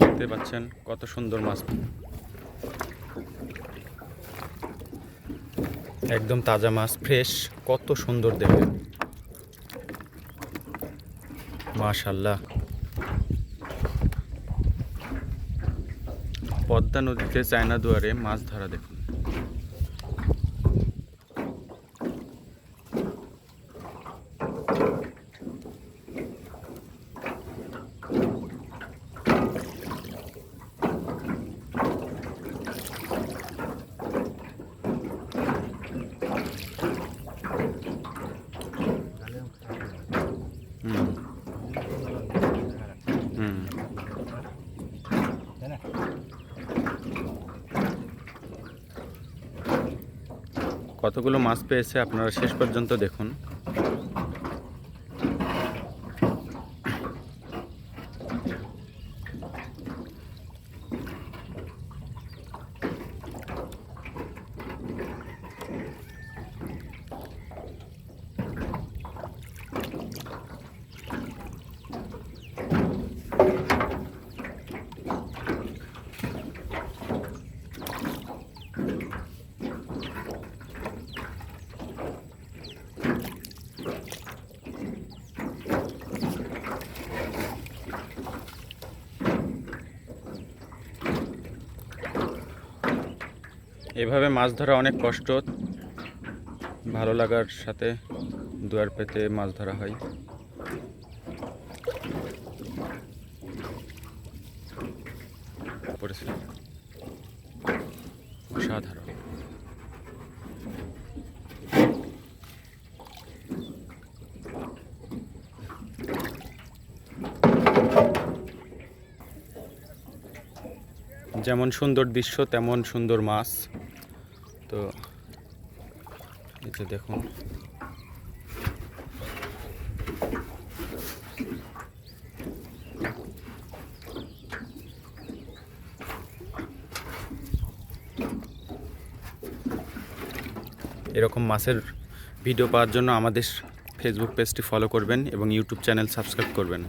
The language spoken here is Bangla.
দেখতে পাচ্ছেন কত সুন্দর মাছ। একদম তাজা মাছ ফ্রেশ কত সুন্দর দেবে মাশাল্লাহ পদ্মা নদীতে চায়না দুয়ারে মাছ ধরা দেখুন। কতগুলো মাছ পেয়েছে আপনারা শেষ পর্যন্ত দেখুন। এভাবে মাছ ধরা অনেক কষ্ট। ভালো লাগার সাথে দুয়ার পেতে মাছ ধরা হয়। অসাধারণ। যেমন সুন্দর দৃশ্য, তেমন সুন্দর মাছ। তো এই দেখুন। এরকম মাছের ভিডিও পাওয়ার জন্য আমাদের ফেসবুক পেজটি ফলো করবেন এবং ইউটিউব চ্যানেল সাবস্ক্রাইব করবেন।